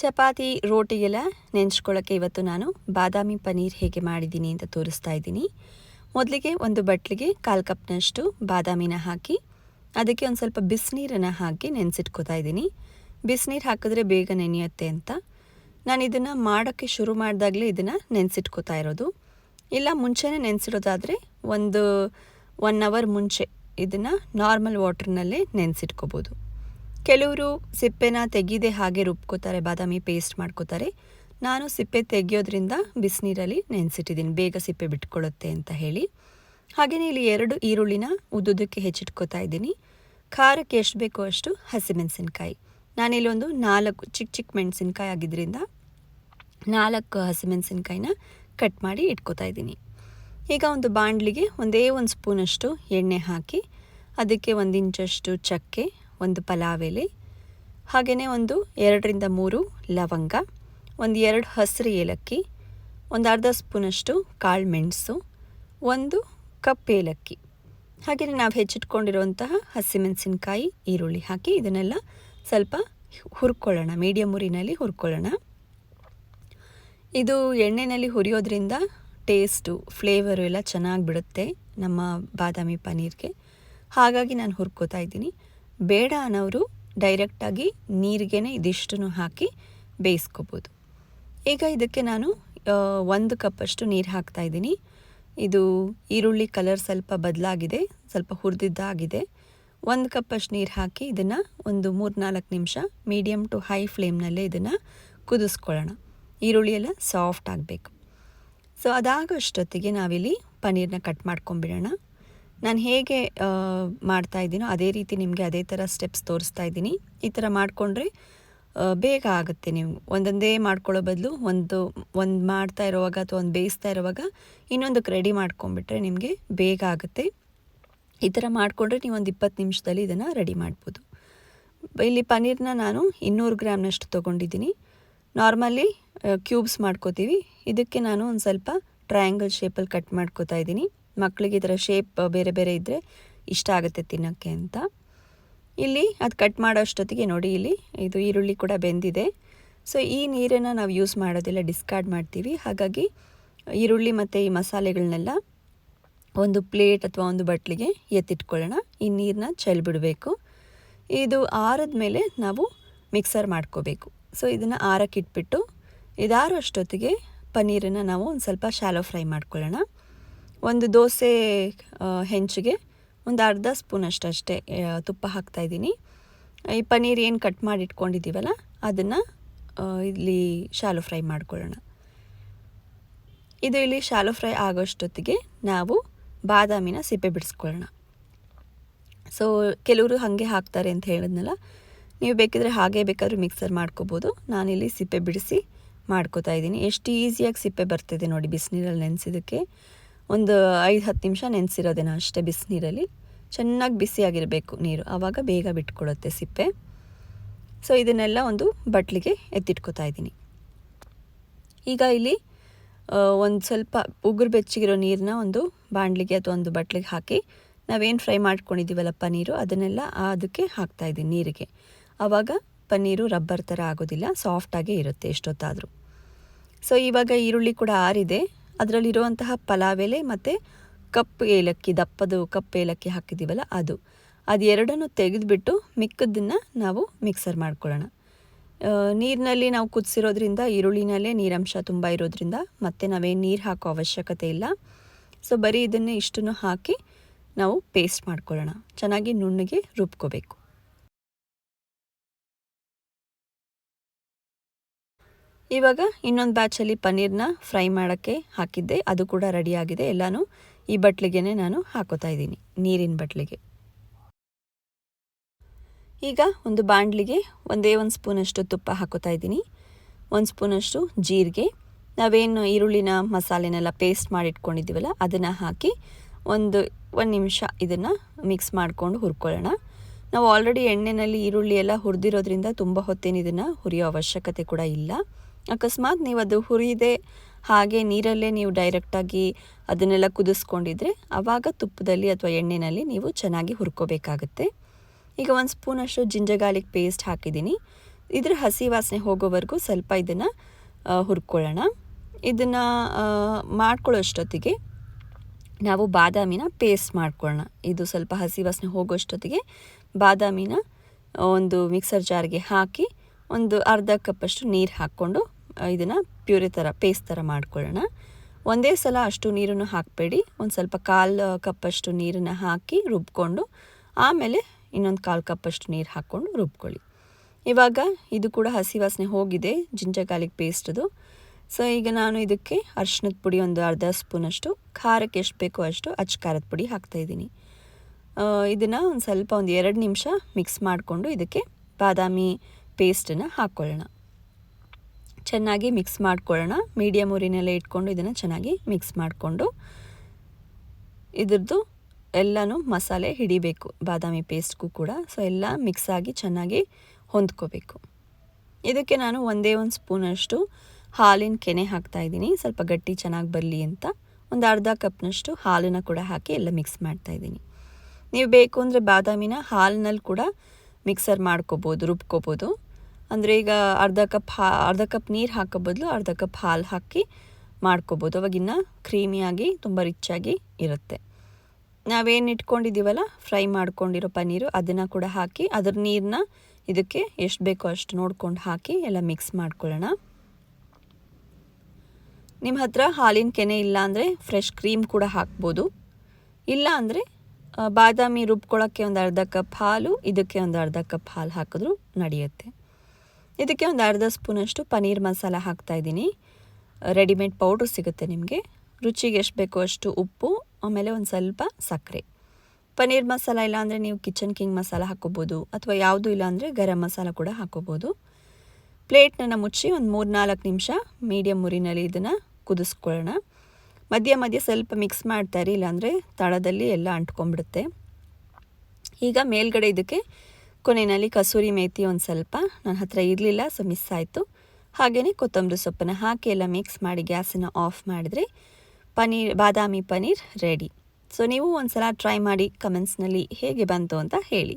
ಚಪಾತಿ ರೋಟಿಗೆಲ್ಲ ನೆಂಚ್ಕೊಳ್ಳೋಕ್ಕೆ ಇವತ್ತು ನಾನು ಬಾದಾಮಿ ಪನ್ನೀರ್ ಹೇಗೆ ಮಾಡಿದ್ದೀನಿ ಅಂತ ತೋರಿಸ್ತಾ ಇದ್ದೀನಿ. ಮೊದಲಿಗೆ ಒಂದು ಬಟ್ಲಿಗೆ ಕಾಲು ಕಪ್ನಷ್ಟು ಬಾದಾಮಿನ ಹಾಕಿ, ಅದಕ್ಕೆ ಒಂದು ಸ್ವಲ್ಪ ಬಿಸಿನೀರನ್ನು ಹಾಕಿ ನೆನೆಸಿಟ್ಕೋತಾ ಇದ್ದೀನಿ. ಬಿಸಿನೀರು ಹಾಕಿದ್ರೆ ಬೇಗ ನೆನೆಯುತ್ತೆ ಅಂತ. ನಾನು ಇದನ್ನು ಮಾಡೋಕ್ಕೆ ಶುರು ಮಾಡಿದಾಗಲೇ ಇದನ್ನು ನೆನೆಸಿಟ್ಕೋತಾ ಇರೋದು. ಇಲ್ಲ, ಮುಂಚೆನೇ ನೆನೆಸಿಡೋದಾದರೆ ಒಂದು ಒನ್ ಅವರ್ ಮುಂಚೆ ಇದನ್ನು ನಾರ್ಮಲ್ ವಾಟ್ರ್ನಲ್ಲೇ ನೆನೆಸಿಟ್ಕೋಬೋದು. ಕೆಲವರು ಸಿಪ್ಪೆನ ತೆಗೆದೇ ಹಾಗೆ ರುಬ್ಕೋತಾರೆ, ಬಾದಾಮಿ ಪೇಸ್ಟ್ ಮಾಡ್ಕೋತಾರೆ. ನಾನು ಸಿಪ್ಪೆ ತೆಗೆಯೋದ್ರಿಂದ ಬಿಸಿನೀರಲ್ಲಿ ನೆನೆಸಿಟ್ಟಿದ್ದೀನಿ, ಬೇಗ ಸಿಪ್ಪೆ ಬಿಟ್ಕೊಳ್ಳುತ್ತೆ ಅಂತ ಹೇಳಿ. ಹಾಗೆಯೇ ಇಲ್ಲಿ ಎರಡು ಈರುಳ್ಳಿನ ಉದ್ದುದಕ್ಕೆ ಹೆಚ್ಚಿಟ್ಕೋತಾ ಇದ್ದೀನಿ. ಖಾರಕ್ಕೆ ಎಷ್ಟು ಬೇಕೋ ಅಷ್ಟು ಹಸಿಮೆಣಸಿನ್ಕಾಯಿ. ನಾನಿಲ್ಲಿ ಒಂದು ನಾಲ್ಕು ಚಿಕ್ಕ ಚಿಕ್ಕ ಮೆಣಸಿನ್ಕಾಯಿ ಆಗಿದ್ದರಿಂದ ನಾಲ್ಕು ಹಸಿಮೆಣಸಿನ್ಕಾಯಿನ ಕಟ್ ಮಾಡಿ ಇಟ್ಕೋತಾ ಇದ್ದೀನಿ. ಈಗ ಒಂದು ಬಾಣಲಿಗೆ ಒಂದೇ ಒಂದು ಸ್ಪೂನಷ್ಟು ಎಣ್ಣೆ ಹಾಕಿ, ಅದಕ್ಕೆ ಒಂದು ಇಂಚಷ್ಟು ಚಕ್ಕೆ ಒಂದು ಪಲಾವ್ ಎಲೆ ಹಾಗೆಯೇ ಒಂದು ಎರಡರಿಂದ ಮೂರು ಲವಂಗ, ಒಂದು ಎರಡು ಹಸಿರು ಏಲಕ್ಕಿ, ಒಂದು ಅರ್ಧ ಸ್ಪೂನಷ್ಟು ಕಾಳು ಮೆಣಸು, ಒಂದು ಕಪ್ ಏಲಕ್ಕಿ. ಹಾಗೆಯೇ ನಾವು ಹೆಚ್ಚಿಟ್ಕೊಂಡಿರುವಂತಹ ಹಸಿಮೆಣಸಿನ್ಕಾಯಿ, ಈರುಳ್ಳಿ ಹಾಕಿ ಇದನ್ನೆಲ್ಲ ಸ್ವಲ್ಪ ಹುರ್ಕೊಳ್ಳೋಣ ಮೀಡಿಯಮ್ ಉರಿನಲ್ಲಿ ಹುರ್ಕೊಳ್ಳೋಣ. ಇದು ಎಣ್ಣೆಯಲ್ಲಿ ಹುರಿಯೋದ್ರಿಂದ ಟೇಸ್ಟು, ಫ್ಲೇವರು ಎಲ್ಲ ಚೆನ್ನಾಗಿ ಬಿಡುತ್ತೆ ನಮ್ಮ ಬಾದಾಮಿ ಪನ್ನೀರ್ಗೆ ಹಾಗಾಗಿ ನಾನು ಹುರ್ಕೋತಾ ಇದ್ದೀನಿ. ಬೇಡ ಅನ್ನೋರು ಡೈರೆಕ್ಟಾಗಿ ನೀರಿಗೇ ಇದಿಷ್ಟನ್ನು ಹಾಕಿ ಬೇಯಿಸ್ಕೋಬೋದು. ಈಗ ಇದಕ್ಕೆ ನಾನು ಒಂದು ಕಪ್ಪಷ್ಟು ನೀರು ಹಾಕ್ತಾ ಇದ್ದೀನಿ. ಇದು ಈರುಳ್ಳಿ ಕಲರ್ ಸ್ವಲ್ಪ ಬದಲಾಗಿದೆ, ಸ್ವಲ್ಪ ಹುರಿದಿದ್ದಾಗಿದೆ. ಒಂದು ಕಪ್ಪಷ್ಟು ನೀರು ಹಾಕಿ ಇದನ್ನು ಒಂದು ಮೂರು ನಾಲ್ಕು ನಿಮಿಷ ಮೀಡಿಯಮ್ ಟು ಹೈ ಫ್ಲೇಮ್ನಲ್ಲೇ ಇದನ್ನು ಕುದಿಸ್ಕೊಳ್ಳೋಣ. ಈರುಳ್ಳಿ ಎಲ್ಲ ಸಾಫ್ಟ್ ಆಗಬೇಕು. ಸೊ ಅದಾಗೋಷ್ಟೊತ್ತಿಗೆ ನಾವಿಲ್ಲಿ ಪನ್ನೀರನ್ನ ಕಟ್ ಮಾಡ್ಕೊಂಬಿಡೋಣ ನಾನು ಹೇಗೆ ಮಾಡ್ತಾ ಇದ್ದೀನೋ ಅದೇ ರೀತಿ ನಿಮಗೆ ಅದೇ ಥರ ಸ್ಟೆಪ್ಸ್ ತೋರಿಸ್ತಾ ಇದ್ದೀನಿ. ಈ ಥರ ಮಾಡಿಕೊಂಡ್ರೆ ಬೇಗ ಆಗುತ್ತೆ ನೀವು. ಒಂದೊಂದೇ ಮಾಡ್ಕೊಳ್ಳೋ ಬದಲು ಒಂದು ಒಂದು ಮಾಡ್ತಾ ಇರುವಾಗ ಅಥವಾ ಒಂದು ಬೇಯಿಸ್ತಾ ಇರುವಾಗ ಇನ್ನೊಂದಕ್ಕೆ ರೆಡಿ ಮಾಡ್ಕೊಂಬಿಟ್ರೆ ನಿಮಗೆ ಬೇಗ ಆಗುತ್ತೆ. ಈ ಥರ ಮಾಡಿಕೊಂಡ್ರೆ ನೀವು ಒಂದು ಇಪ್ಪತ್ತು ನಿಮಿಷದಲ್ಲಿ ಇದನ್ನು ರೆಡಿ ಮಾಡ್ಬೋದು. ಇಲ್ಲಿ ಪನ್ನೀರನ್ನ ನಾನು ಇನ್ನೂರು ಗ್ರಾಮ್ನಷ್ಟು ತೊಗೊಂಡಿದ್ದೀನಿ. ನಾರ್ಮಲಿ ಕ್ಯೂಬ್ಸ್ ಮಾಡ್ಕೋತೀವಿ. ಇದಕ್ಕೆ ನಾನು ಒಂದು ಸ್ವಲ್ಪ ಟ್ರಯಾಂಗಲ್ ಶೇಪಲ್ಲಿ ಕಟ್ ಮಾಡ್ಕೋತಾ ಇದ್ದೀನಿ. ಮಕ್ಕಳಿಗೆ ಈ ಥರ ಶೇಪ್ ಬೇರೆ ಬೇರೆ ಇದ್ದರೆ ಇಷ್ಟ ಆಗುತ್ತೆ ತಿನ್ನೋಕ್ಕೆ ಅಂತ. ಇಲ್ಲಿ ಅದು ಕಟ್ ಮಾಡೋ ಅಷ್ಟೊತ್ತಿಗೆ ನೋಡಿ ಇಲ್ಲಿ ಇದು ಈರುಳ್ಳಿ ಕೂಡ ಬೆಂದಿದೆ. ಸೊ ಈ ನೀರನ್ನು ನಾವು ಯೂಸ್ ಮಾಡೋದಿಲ್ಲ ಡಿಸ್ಕಾರ್ಡ್ ಮಾಡ್ತೀವಿ. ಹಾಗಾಗಿ ಈರುಳ್ಳಿ ಮತ್ತು ಈ ಮಸಾಲೆಗಳನ್ನೆಲ್ಲ ಒಂದು ಪ್ಲೇಟ್ ಅಥವಾ ಒಂದು ಬಟ್ಲಿಗೆ ಎತ್ತಿಟ್ಕೊಳ್ಳೋಣ. ಈ ನೀರನ್ನ ಚೆಲ್ಬಿಡಬೇಕು ಇದು ಆರದ ಮೇಲೆ ನಾವು ಮಿಕ್ಸರ್ ಮಾಡ್ಕೋಬೇಕು. ಸೊ ಇದನ್ನು ಆರಕ್ಕೆ ಇಟ್ಬಿಟ್ಟು ಇದಾರು ಅಷ್ಟೊತ್ತಿಗೆ ಪನ್ನೀರನ್ನು ನಾವು ಒಂದು ಸ್ವಲ್ಪ ಶಾಲೋ ಫ್ರೈ ಮಾಡ್ಕೊಳ್ಳೋಣ. ಒಂದು ದೋಸೆ ಹೆಂಚಿಗೆ, ಒಂದು ಅರ್ಧ ಸ್ಪೂನ್ ಅಷ್ಟೇ ತುಪ್ಪ ಹಾಕ್ತಾಯಿದ್ದೀನಿ ಈ ಪನ್ನೀರ್ ಏನು ಕಟ್ ಮಾಡಿ ಇಟ್ಕೊಂಡಿದ್ದೀವಲ್ಲ, ಅದನ್ನು ಇಲ್ಲಿ ಶಾಲೋ ಫ್ರೈ ಮಾಡ್ಕೊಳ್ಳೋಣ. ಇದು ಇಲ್ಲಿ ಶಾಲೋ ಫ್ರೈ ಆಗೋಷ್ಟೊತ್ತಿಗೆ ನಾವು ಬಾದಾಮಿನ ಸಿಪ್ಪೆ ಬಿಡಿಸ್ಕೊಳ್ಳೋಣ. ಸೊ ಕೆಲವರು ಹಾಗೆ ಹಾಕ್ತಾರೆ ಅಂತ ಹೇಳಿದ್ನಲ್ಲ, ನೀವು ಬೇಕಿದ್ರೆ ಹಾಗೆ ಬೇಕಾದರೂ ಮಿಕ್ಸರ್ ಮಾಡ್ಕೋಬೋದು. ನಾನಿಲ್ಲಿ ಸಿಪ್ಪೆ ಬಿಡಿಸಿ ಮಾಡ್ಕೋತಾ ಇದ್ದೀನಿ. ಎಷ್ಟು ಈಸಿಯಾಗಿ ಸಿಪ್ಪೆ ಬರ್ತಿದೆ ನೋಡಿ, ಬಿಸಿನೀರಲ್ಲಿ ನೆನೆಸಿದ್ದಕ್ಕೆ. ಒಂದು ಐದು, ಹತ್ತು ನಿಮಿಷ ನೆನೆಸಿರೋದೇನೋ ಅಷ್ಟೇ ಬಿಸಿನೀರಲ್ಲಿ. ಚೆನ್ನಾಗಿ ಬಿಸಿಯಾಗಿರಬೇಕು ನೀರು. ಆವಾಗ ಬೇಗ ಬಿಟ್ಕೊಡುತ್ತೆ ಸಿಪ್ಪೆ. ಸೊ ಇದನ್ನೆಲ್ಲ ಒಂದು ಬಟ್ಲಿಗೆ ಎತ್ತಿಟ್ಕೋತಾ ಇದ್ದೀನಿ. ಈಗ ಇಲ್ಲಿ ಒಂದು ಸ್ವಲ್ಪ ಉಗುರು ಬೆಚ್ಚಗಿರೋ ನೀರನ್ನ ಒಂದು ಬಾಣಲಿಗೆ ಅಥವಾ ಒಂದು ಬಟ್ಲಿಗೆ ಹಾಕಿ ನಾವೇನು ಫ್ರೈ ಮಾಡ್ಕೊಂಡಿದ್ದೀವಲ್ಲ ಪನ್ನೀರು ಅದನ್ನೆಲ್ಲ ಅದಕ್ಕೆ ಹಾಕ್ತಾಯಿದ್ದೀನಿ ನೀರಿಗೆ. ಆವಾಗ ಪನ್ನೀರು, ರಬ್ಬರ್ ಥರ ಆಗೋದಿಲ್ಲ, ಸಾಫ್ಟಾಗೇ ಇರುತ್ತೆ ಎಷ್ಟೊತ್ತಾದರೂ. ಸೊ ಇವಾಗ ಈರುಳ್ಳಿ ಕೂಡ ಆರಿದೆ. ಅದರಲ್ಲಿರುವಂತಹ ಪಲಾವ್ ಎಲೆ ಮತ್ತು ಕಪ್ಪು ಏಲಕ್ಕಿ, ದಪ್ಪದು ಕಪ್ಪು ಏಲಕ್ಕಿ ಹಾಕಿದ್ದೀವಲ್ಲ ಅದು. ಅದು ಎರಡನ್ನು ತೆಗೆದುಬಿಟ್ಟು ಮಿಕ್ಕದನ್ನು ನಾವು ಮಿಕ್ಸರ್ ಮಾಡ್ಕೊಳ್ಳೋಣ. ನೀರಿನಲ್ಲಿ ನಾವು ಕುದಿಸಿರೋದ್ರಿಂದ, ಈರುಳ್ಳಿನಲ್ಲೇ ನೀರಂಶ ತುಂಬ ಇರೋದ್ರಿಂದ ಮತ್ತೆ ನಾವೇನು ನೀರು ಹಾಕೋ ಅವಶ್ಯಕತೆ ಇಲ್ಲ. ಸೊ ಬರೀ ಇದನ್ನೇ ಇಷ್ಟನ್ನು ಹಾಕಿ ನಾವು ಪೇಸ್ಟ್ ಮಾಡ್ಕೊಳ್ಳೋಣ. ಚೆನ್ನಾಗಿ ನುಣ್ಣಗೆ ರುಬ್ಕೋಬೇಕು. ಇವಾಗ ಇನ್ನೊಂದು ಬ್ಯಾಚಲ್ಲಿ ಪನ್ನೀರ್ನ ಫ್ರೈ ಮಾಡೋಕ್ಕೆ ಹಾಕಿದ್ದೆ. ಅದು ಕೂಡ ರೆಡಿಯಾಗಿದೆ ಎಲ್ಲನೂ ಈ ಬಟ್ಲಿಗೆ ನಾನು ಹಾಕೋತಾ ಇದ್ದೀನಿ, ನೀರಿನ ಬಟ್ಲಿಗೆ. ಈಗ ಒಂದು ಬಾಂಡ್ಲಿಗೆ ಒಂದೇ ಒಂದು ಸ್ಪೂನಷ್ಟು ತುಪ್ಪ ಹಾಕೋತಾ ಇದ್ದೀನಿ. ಒಂದು ಸ್ಪೂನಷ್ಟು ಜೀರಿಗೆ. ನಾವೇನು ಈರುಳ್ಳಿನ, ಮಸಾಲೆನೆಲ್ಲ ಪೇಸ್ಟ್ ಮಾಡಿಟ್ಕೊಂಡಿದ್ದೀವಲ್ಲ, ಅದನ್ನು ಹಾಕಿ ಒಂದು ಒಂದು ನಿಮಿಷ ಇದನ್ನು ಮಿಕ್ಸ್ ಮಾಡಿಕೊಂಡು ಹುರ್ಕೊಳ್ಳೋಣ. ನಾವು ಆಲ್ರೆಡಿ ಎಣ್ಣೆಯಲ್ಲಿ ಈರುಳ್ಳಿ ಎಲ್ಲ ಹುರಿದಿರೋದ್ರಿಂದ ತುಂಬ ಹೊತ್ತೇನು ಇದನ್ನು ಹುರಿಯೋ ಅವಶ್ಯಕತೆ ಕೂಡ ಇಲ್ಲ. ಅಕಸ್ಮಾತ್ ನೀವು ಅದು ಹುರಿದೆ ಹಾಗೆ ನೀರಲ್ಲೇ ನೀವು ಡೈರೆಕ್ಟಾಗಿ ಅದನ್ನೆಲ್ಲ ಕುದಿಸ್ಕೊಂಡಿದ್ರೆ ಆವಾಗ ತುಪ್ಪದಲ್ಲಿ ಅಥವಾ ಎಣ್ಣೆಯಲ್ಲಿ ನೀವು ಚೆನ್ನಾಗಿ ಹುರ್ಕೋಬೇಕಾಗುತ್ತೆ. ಈಗ ಒಂದು ಸ್ಪೂನಷ್ಟು ಜಿಂಜರ್ ಗಾರ್ಲಿಕ್ ಪೇಸ್ಟ್ ಹಾಕಿದ್ದೀನಿ. ಇದ್ರ ಹಸಿ ವಾಸನೆ ಹೋಗೋವರೆಗೂ ಸ್ವಲ್ಪ ಇದನ್ನು ಹುರ್ಕೊಳ್ಳೋಣ. ಇದನ್ನು ಮಾಡ್ಕೊಳ್ಳೋ ಅಷ್ಟೊತ್ತಿಗೆ ನಾವು ಬಾದಾಮಿನ ಪೇಸ್ಟ್ ಮಾಡ್ಕೊಳ್ಳೋಣ. ಇದು ಸ್ವಲ್ಪ ಹಸಿ ವಾಸನೆ ಹೋಗೋಷ್ಟೊತ್ತಿಗೆ ಬಾದಾಮಿನ ಒಂದು ಮಿಕ್ಸರ್ ಜಾರ್ಗೆ ಹಾಕಿ ಒಂದು ಅರ್ಧ ಕಪ್ಪಷ್ಟು ನೀರು ಹಾಕ್ಕೊಂಡು ಇದನ್ನು ಪ್ಯೂರಿ ಥರ ಪೇಸ್ಟ್ ಥರ ಮಾಡ್ಕೊಳ್ಳೋಣ. ಒಂದೇ ಸಲ ಅಷ್ಟು ನೀರನ್ನು ಹಾಕಬೇಡಿ. ಒಂದು ಸ್ವಲ್ಪ ಕಾಲು ಕಪ್ಪಷ್ಟು ನೀರನ್ನು ಹಾಕಿ ರುಬ್ಕೊಂಡು, ಆಮೇಲೆ ಇನ್ನೊಂದು ಕಾಲು ಕಪ್ಪಷ್ಟು ನೀರು ಹಾಕ್ಕೊಂಡು ರುಬ್ಕೊಳ್ಳಿ. ಇವಾಗ ಇದು ಕೂಡ ಹಸಿ ವಾಸನೆ ಹೋಗಿದೆ, ಜಿಂಜರ್ ಗಾರ್ಲಿಕ್ ಪೇಸ್ಟದು ಸೊ ಈಗ ನಾನು ಇದಕ್ಕೆ ಅರ್ಶಿನದ ಪುಡಿ ಒಂದು ಅರ್ಧ ಸ್ಪೂನಷ್ಟು ಖಾರಕ್ಕೆ ಎಷ್ಟು ಬೇಕೋ ಅಷ್ಟು ಅಚ್ಚ ಖಾರದ ಪುಡಿ ಹಾಕ್ತಾಯಿದ್ದೀನಿ ಇದನ್ನು ಒಂದು ಸ್ವಲ್ಪ ಒಂದು ಎರಡು ನಿಮಿಷ ಮಿಕ್ಸ್ ಮಾಡಿಕೊಂಡು ಇದಕ್ಕೆ ಬಾದಾಮಿ ಪೇಸ್ಟನ್ನು ಹಾಕ್ಕೊಳ್ಳೋಣ. ಚೆನ್ನಾಗಿ ಮಿಕ್ಸ್ ಮಾಡ್ಕೊಳ್ಳೋಣ. ಮೀಡಿಯಮ್ ಊರಿನೆಲ್ಲ ಇಟ್ಕೊಂಡು ಇದನ್ನು ಚೆನ್ನಾಗಿ ಮಿಕ್ಸ್ ಮಾಡಿಕೊಂಡು ಇದ್ರದ್ದು ಎಲ್ಲನೂ ಮಸಾಲೆ ಹಿಡಿಬೇಕು, ಬಾದಾಮಿ ಪೇಸ್ಟ್ಗೂ ಕೂಡ. ಸೊ ಎಲ್ಲ ಮಿಕ್ಸ್ ಆಗಿ ಚೆನ್ನಾಗಿ ಹೊಂದ್ಕೋಬೇಕು. ಇದಕ್ಕೆ ನಾನು ಒಂದೇ ಒಂದು ಸ್ಪೂನಷ್ಟು ಹಾಲಿನ ಕೆನೆ ಹಾಕ್ತಾಯಿದ್ದೀನಿ ಸ್ವಲ್ಪ ಗಟ್ಟಿ ಚೆನ್ನಾಗಿ ಬರಲಿ ಅಂತ. ಒಂದು ಅರ್ಧ ಕಪ್ನಷ್ಟು ಹಾಲನ್ನು ಕೂಡ ಹಾಕಿ ಎಲ್ಲ ಮಿಕ್ಸ್ ಮಾಡ್ತಾ ಇದ್ದೀನಿ. ನೀವು ಬೇಕು ಅಂದರೆ ಬಾದಾಮಿನ ಹಾಲಿನಲ್ಲಿ ಕೂಡ ಮಿಕ್ಸರ್ ಮಾಡ್ಕೋಬೋದು, ರುಬ್ಕೋಬೋದು. ಅಂದರೆ ಈಗ ಅರ್ಧ ಕಪ್ ಹಾ, ಅರ್ಧ ಕಪ್ ನೀರು ಹಾಕೋ ಬದಲು ಅರ್ಧ ಕಪ್ ಹಾಲು ಹಾಕಿ ಮಾಡ್ಕೋಬೋದು. ಅವಾಗಿನ್ನ ಕ್ರೀಮಿಯಾಗಿ ತುಂಬ ರಿಚ್ಚಾಗಿ ಇರುತ್ತೆ. ನಾವೇನು ಇಟ್ಕೊಂಡಿದ್ದೀವಲ್ಲ, ಫ್ರೈ ಮಾಡ್ಕೊಂಡಿರೋ ಪನ್ನೀರು ಅದನ್ನು ಕೂಡ ಹಾಕಿ ಅದ್ರ ನೀರನ್ನ ಇದಕ್ಕೆ ಎಷ್ಟು ಬೇಕೋ ಅಷ್ಟು ನೋಡ್ಕೊಂಡು ಹಾಕಿ ಎಲ್ಲ ಮಿಕ್ಸ್ ಮಾಡ್ಕೊಳ್ಳೋಣ. ನಿಮ್ಮ ಹತ್ರ ಹಾಲಿನ ಕೆನೆ ಇಲ್ಲ ಅಂದರೆ ಫ್ರೆಶ್ ಕ್ರೀಮ್ ಕೂಡ ಹಾಕ್ಬೋದು. ಇಲ್ಲ ಅಂದರೆ ಬಾದಾಮಿ ರುಬ್ಕೊಳ್ಳೋಕ್ಕೆ ಒಂದು ಅರ್ಧ ಕಪ್ ಹಾಲು, ಇದಕ್ಕೆ ಒಂದು ಅರ್ಧ ಕಪ್ ಹಾಲು ಹಾಕಿದ್ರೂ ನಡೆಯುತ್ತೆ. ಇದಕ್ಕೆ ಒಂದು ಅರ್ಧ ಸ್ಪೂನಷ್ಟು ಪನ್ನೀರ್ ಮಸಾಲ ಹಾಕ್ತಾಯಿದ್ದೀನಿ ರೆಡಿಮೇಡ್ ಪೌಡ್ರ್ ಸಿಗುತ್ತೆ ನಿಮಗೆ. ರುಚಿಗೆ ಎಷ್ಟು ಬೇಕೋ ಅಷ್ಟು ಉಪ್ಪು, ಆಮೇಲೆ ಒಂದು ಸ್ವಲ್ಪ ಸಕ್ಕರೆ. ಪನ್ನೀರ್ ಮಸಾಲ ಇಲ್ಲ ಅಂದರೆ ನೀವು ಕಿಚನ್ ಕಿಂಗ್ ಮಸಾಲ ಹಾಕೋಬೋದು, ಅಥವಾ ಯಾವುದೂ ಇಲ್ಲ ಅಂದರೆ ಗರಂ ಮಸಾಲ ಕೂಡ ಹಾಕೋಬೋದು. ಪ್ಲೇಟ್ನ ಮುಚ್ಚಿ ಒಂದು ಮೂರು ನಾಲ್ಕು ನಿಮಿಷ ಮೀಡಿಯಮ್ ಮುರಿನಲ್ಲಿ ಇದನ್ನು ಕುದಿಸ್ಕೊಳ್ಳೋಣ. ಮಧ್ಯ ಮಧ್ಯೆ ಸ್ವಲ್ಪ ಮಿಕ್ಸ್ ಮಾಡ್ತಾರೆ ಇಲ್ಲಾಂದರೆ ತಳದಲ್ಲಿ ಎಲ್ಲ ಅಂಟ್ಕೊಂಡ್ಬಿಡುತ್ತೆ. ಈಗ ಮೇಲ್ಗಡೆ ಇದಕ್ಕೆ ಕೊನೆಯಲ್ಲಿ ಕಸೂರಿ ಮೇಥಿ ಒಂದು ಸ್ವಲ್ಪ. ನನ್ನ ಹತ್ರ ಇರಲಿಲ್ಲ ಸೊ ಮಿಸ್ ಆಯಿತು. ಹಾಗೆಯೇ ಕೊತ್ತಂಬರಿ ಸೊಪ್ಪನ್ನು ಹಾಕಿ ಎಲ್ಲ ಮಿಕ್ಸ್ ಮಾಡಿ ಗ್ಯಾಸನ್ನು ಆಫ್ ಮಾಡಿದರೆ ಪನೀರ್, ಬಾದಾಮಿ ಪನೀರ್ ರೆಡಿ ಸೊ ನೀವು ಒಂದು ಸಲ ಟ್ರೈ ಮಾಡಿ ಕಮೆಂಟ್ಸ್ನಲ್ಲಿ ಹೇಗೆ ಬಂತು ಅಂತ ಹೇಳಿ.